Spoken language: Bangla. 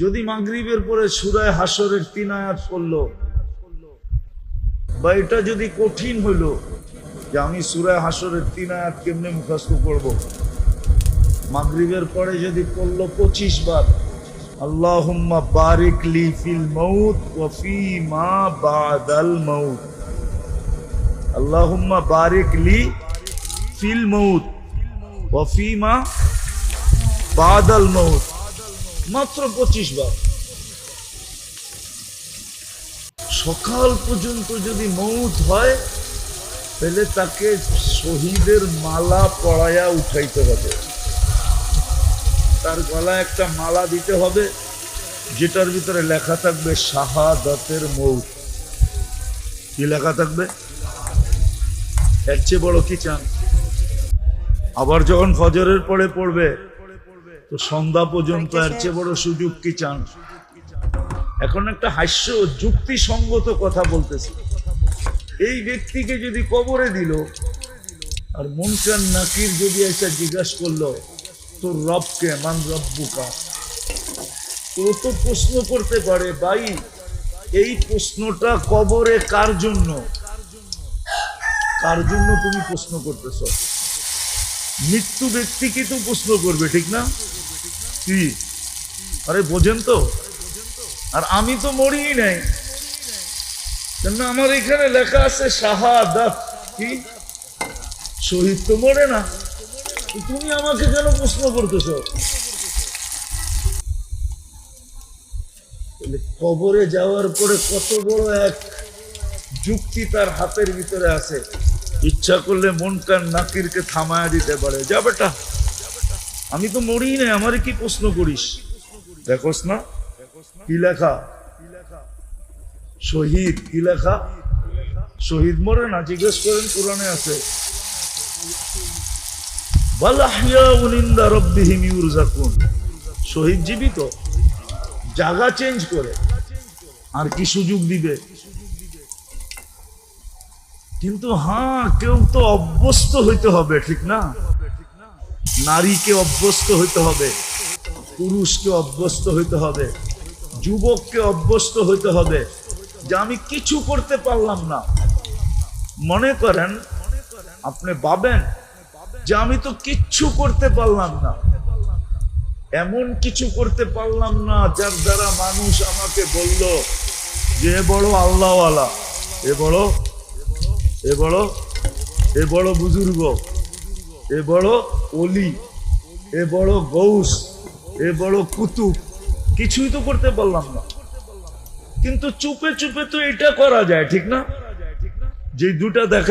যদি মাগরিবের পরে সুরায় হাসরের তিন আয়াত পড়ল, বা এটা যদি কঠিন হইল যে আমি সুরায় হাসরের তিন আয়াত কেমনে মুখস্থ করব? মাগরিবের পরে যদি পড়ল পঁচিশ বার, আল্লাহুম্মা বারিক লি ফিল মৌত ওয়া ফি মা বাদাল মৌত আল্লাহুম্মা বারিক লি ফিল মৌত ওয়া ফি মা বাদাল মৌত মাত্র পঁচিশ বার। সকাল পর্যন্ত যদি মৌত হয়, তাহলে তাকে শহীদের মালা পড়ায়া উঠাইতে হবে। তার গলায় একটা মালা দিতে হবে, যেটার ভিতরে লেখা থাকবে, শাহাদাতের মৌত। কি লেখা থাকবে? এর চেয়ে বড় কি চান? আবার যখন ফজরের পরে পড়বে তো সন্ধ্যা পর্যন্ত এর চেয়ে বড় সুযোগ কি চান? এখন একটা হাস্য যুক্তিসঙ্গত কথা বলতেছি। এই ব্যক্তিকে যদি কবরে দিল আর মুনকান নাকির যদি এসে জিজ্ঞাসা করল তোর রবকে মান রব্বুকা? ও তো প্রশ্ন করতে পারে ভাই এই প্রশ্নটা কবরে কার জন্য? কার জন্য তুমি প্রশ্ন করতেছ? মৃত্যু ব্যক্তিকে তো প্রশ্ন করবে, ঠিক না? কি? আরে বোঝেন তো। আর আমি তো মরিই নাই। কেন আমার এখানে লেখা আছে শাহাদাত। কি? শহীদ তো মরে না। তুমি আমাকে কেন প্রশ্ন করতেছ? কবরে যাওয়ার পরে কত বড় এক যুক্তি তার হাতের ভিতরে আছে। ইচ্ছা করলে মন কান নাকিরকে থামায়া দিতে পারে। যা বেটা। আমি তো মরিই নাই, আমার কি প্রশ্ন করিস? দেখোস না? কি লেখা? শহীদ, কি লেখা? শহীদ মরে না, জিজ্ঞেস করেন কোরআনে আছে। শহীদ জীবিত? জায়গা চেঞ্জ করে। আর কি সুযোগ দিবে? কিন্তু হ্যাঁ কেউ তো অভ্যস্ত হইতে হবে, ঠিক না? নারীকে অভ্যস্ত হইতে হবে, পুরুষকে অভ্যস্ত হইতে হবে, যুবককে অভ্যস্ত হইতে হবে, যে আমি কিছু করতে পারলাম না। মনে করেন, আপনি ভাবেন যে আমি তো কিচ্ছু করতে পারলাম না। এমন কিছু করতে পারলাম না যার দ্বারা মানুষ আমাকে বলল যে বড় আল্লাহওয়ালা, এ বড় এ বড় এ বড় বুজুর্গ, এ বড় অলি এ বড় গৌস, এ বড় কুতুব। কিছুই তো করতে পারলাম না। কিন্তু চুপে চুপে তো এটা করা যায়, ঠিক না? যে দুটা দেখা